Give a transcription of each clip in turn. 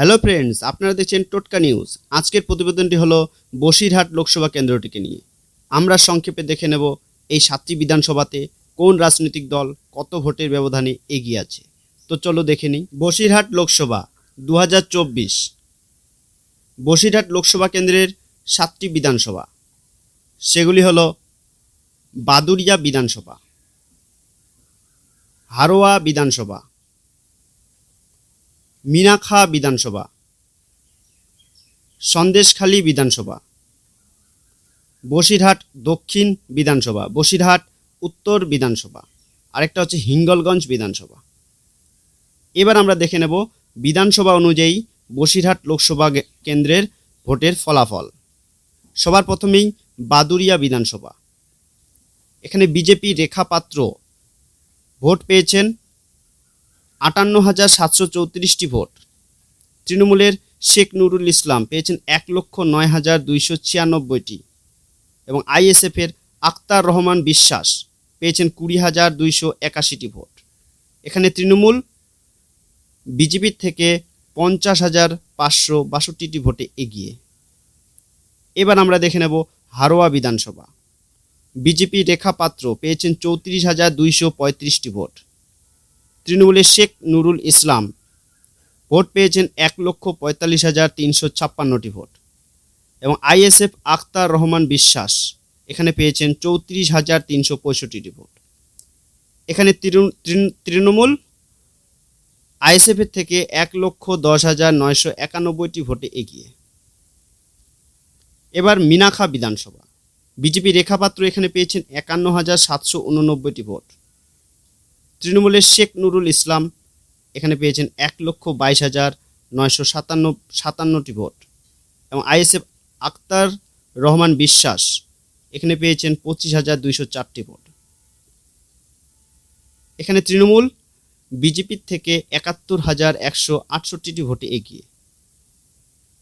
Hello friends আপনারা দেখছেন টোটকা নিউজ আজকের প্রতিবেদনটি হলো বসিরহাট লোকসভা কেন্দ্রটিকে নিয়ে। আমরা সংক্ষেপে দেখে নেব এই সাতটি বিধানসভাতে কোন রাজনৈতিক দল কত ভোটের ব্যবধানে এগিয়ে আছে। তো চলো দেখে নিই। বসিরহাট লোকসভা দু হাজার চব্বিশ। বসিরহাট লোকসভা কেন্দ্রের সাতটি বিধানসভা। সেগুলি হলো বাদুরিয়া বিধানসভা, হারোয়া বিধানসভা মিনাখা বিধানসভা, সন্দেশখালী বিধানসভা, বসিরহাট দক্ষিণ বিধানসভা, বসিরহাট উত্তর বিধানসভা, আরেকটা হচ্ছে হিঙ্গলগঞ্জ বিধানসভা। এবার আমরা দেখে নেব বিধানসভা অনুযায়ী বসিরহাট লোকসভা কেন্দ্রের ভোটের ফলাফল। সবার প্রথমেই বাদুরিয়া বিধানসভা। এখানে বিজেপি রেখা পাত্র ভোট পেয়েছেন আটান্ন হাজার সাতশো চৌত্রিশটি ভোট। তৃণমূলের শেখ নুরুল ইসলাম পেয়েছেন এক লক্ষ নয় হাজার দুইশো ছিয়ানব্বইটি। এবং আইএসএফের আক্তার রহমান বিশ্বাস পেয়েছেন কুড়ি হাজার দুইশো একাশিটি ভোট। এখানে তৃণমূল বিজেপির থেকে পঞ্চাশ হাজার পাঁচশো বাষট্টিটি ভোটে এগিয়ে। এবার আমরা দেখে নেব হারোয়া বিধানসভা। বিজেপি রেখা পাত্র পেয়েছেন চৌত্রিশ হাজার দুইশো পঁয়ত্রিশটি ভোট। তৃণমূলের শেখ নুরুল ইসলাম। ভোট পেয়েছেন এক লক্ষ পঁয়তাল্লিশ হাজার তিনশো ছাপ্পান্নটি ভোট। এবং আইএসএফ আখতার রহমান বিশ্বাস এখানে পেয়েছেন চৌত্রিশ হাজার তিনশো পঁয়ষট্টিটি ভোট। এখানে তৃণ- তৃণ- তৃণমূল আইএসএফের থেকে এক লক্ষ দশ হাজার নয়শো একানব্বইটি ভোটে এগিয়ে। এবার মিনাখা বিধানসভা। বিজেপি রেখাপাত্র এখানে পেয়েছেন একান্ন হাজার সাতশো উননব্বইটি ভোট। তৃণমূলের শেখ নুরুল ইসলাম এখানে পেয়েছেন এক লক্ষ বাইশ হাজার নয়শো সাতান্ন, সাতান্নটি ভোট। এবং আইএসএফ আক্তার রহমান বিশ্বাস এখানে পেয়েছেন পঁচিশ হাজার দুইশো চারটি ভোট। এখানে তৃণমূল বিজেপির থেকে একাত্তর হাজার একশো আটষট্টিটি ভোটে এগিয়ে।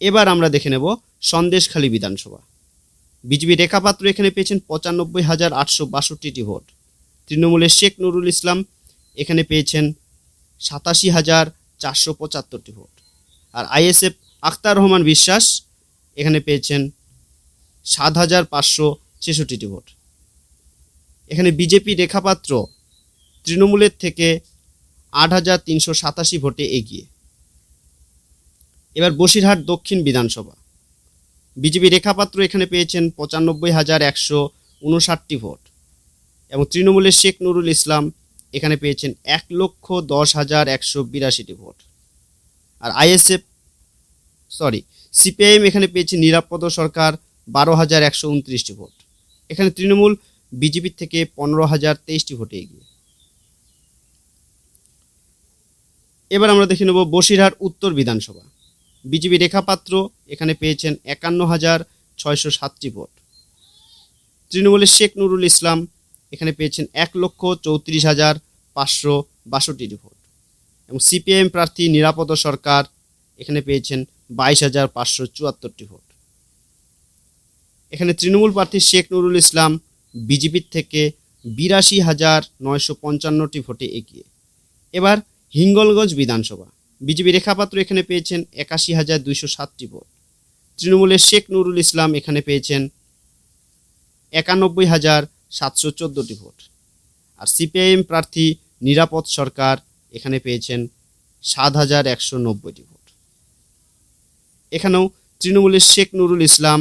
এবার আমরা দেখে নেব সন্দেশখালী বিধানসভা। বিজেপি রেখাপাত্র এখানে পেয়েছেন পঁচানব্বই হাজার আটশো বাষট্টিটি ভোট। তৃণমূলের শেখ নুরুল ইসলাম এখানে পেয়েছেন সাতাশি হাজার চারশো পঁচাত্তরটি ভোট। আর আইএসএফ আখতার রহমান বিশ্বাস এখানে পেয়েছেন সাত হাজার পাঁচশো ছেষট্টিটি ভোট। এখানে বিজেপি রেখাপাত্র তৃণমূলের থেকে আট হাজার তিনশো সাতাশি ভোটে এগিয়ে। এবার বসিরহাট দক্ষিণ বিধানসভা। বিজেপি রেখাপাত্র এখানে পেয়েছেন পঁচানব্বই হাজার একশো উনষাটটি ভোট এবং তৃণমূলের শেখ নুরুল ইসলাম এখানে পেয়েছেন এক লক্ষ দশ হাজার একশো বিরাশিটি ভোট। আর আইএসএফ সরি সিপিআইএম এখানে পেয়েছে নিরাপদ সরকার বারো হাজার একশো উনত্রিশটি ভোট। এখানে তৃণমূল বিজেপির থেকে পনেরো হাজার তেইশটি ভোটে এগিয়ে। এবার আমরা দেখে নেব বসিরহাট উত্তর বিধানসভা। বিজেপি রেখাপাত্র এখানে পেয়েছেন একান্ন হাজার ছয়শো সাতটি ভোট। তৃণমূলের শেখ নুরুল ইসলাম এখানে পেয়েছেন এক লক্ষ চৌত্রিশ হাজার পাঁচশো বাষট্টিটি ভোট। এবং সিপিএম প্রার্থী নিরাপদ সরকার এখানে পেয়েছেন বাইশ হাজার পাঁচশো চুয়াত্তরটি ভোট। এখানে তৃণমূল প্রার্থী শেখ নুরুল ইসলাম বিজেপির থেকে বিরাশি হাজার নয়শো পঞ্চান্নটি ভোটে এগিয়ে। এবার হিঙ্গলগঞ্জ বিধানসভা। বিজেপি রেখাপাত্র এখানে পেয়েছেন একাশি হাজার দুইশো সাতটি ভোট। তৃণমূলের শেখ নুরুল ইসলাম এখানে পেয়েছেন একানব্বই হাজার সাতশো চোদ্দোটি ভোট। আর সিপিআইএম প্রার্থী নিরাপদ সরকার এখানে পেয়েছেন সাত হাজার একশো নব্বইটি ভোট। এখানেও তৃণমূলের শেখ নুরুল ইসলাম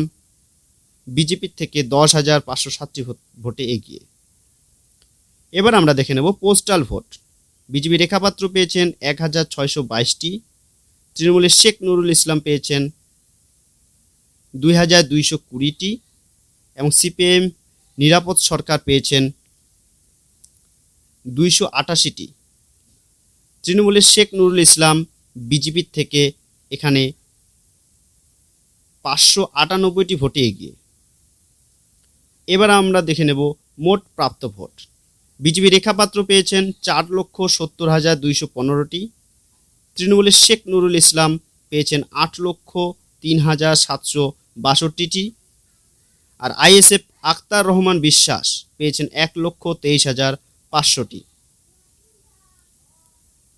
বিজেপির থেকে দশ হাজার পাঁচশো সাতটি ভোটে এগিয়ে। এবার আমরা দেখে নেব পোস্টাল ভোট। বিজেপি রেখাপাত্র পেয়েছেন এক হাজার ছয়শো বাইশটি। তৃণমূলের শেখ নুরুল ইসলাম পেয়েছেন দুই হাজার দুইশো কুড়িটি। এবং সিপিএম নিরাপদ সরকার পেয়েছেন দুইশো আটাশিটি। তৃণমূলের শেখ নুরুল ইসলাম বিজেপির থেকে এখানে পাঁচশো আটানব্বইটি ভোটে এগিয়ে। এবার আমরা দেখে নেব মোট প্রাপ্ত ভোট। বিজেপি রেখাপাত্র পেয়েছেন চার লক্ষ সত্তর হাজার দুইশো পনেরোটি। তৃণমূলের শেখ নুরুল ইসলাম পেয়েছেন আট লক্ষ তিন হাজার সাতশো বাষট্টিটি। আর আইএসএফ আক্তার রহমান বিশ্বাস পেয়েছেন এক লক্ষ তেইশ হাজার পাঁচশোটি।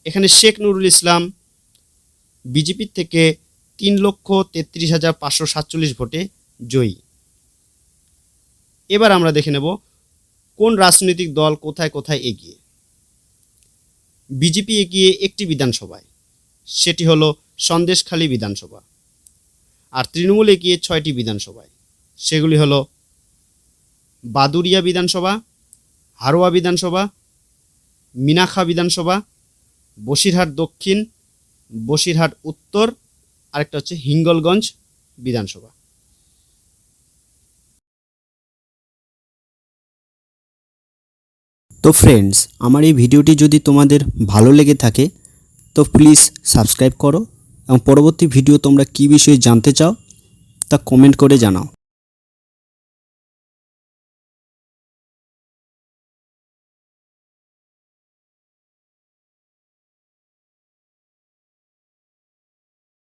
এখানে শেখ নুরুল ইসলাম বিজেপির থেকে তিন লক্ষ তেত্রিশ হাজার পাঁচশো সাতচল্লিশ ভোটে জয়ী। এবার আমরা দেখে নেব কোন রাজনৈতিক দল কোথায় কোথায় এগিয়ে। বিজেপি এগিয়ে একটি বিধানসভায়, সেটি হলো সন্দেশখালী বিধানসভা। আর তৃণমূল এগিয়ে ছয়টি বিধানসভায়, সেগুলি হলো বাদুরিয়া বিধানসভা, হারোয়া বিধানসভা মিনাখা বিধানসভা, বসিরহাট দক্ষিণ, বসিরহাট উত্তর, আরেকটা হচ্ছে হিঙ্গলগঞ্জ বিধানসভা। তো ফ্রেন্ডস আমার এই ভিডিওটি যদি তোমাদের ভালো লেগে থাকে, তো প্লিজ সাবস্ক্রাইব করো এবং পরবর্তী ভিডিও তোমরা কী বিষয়ে জানতে চাও, তা কমেন্ট করে জানাও।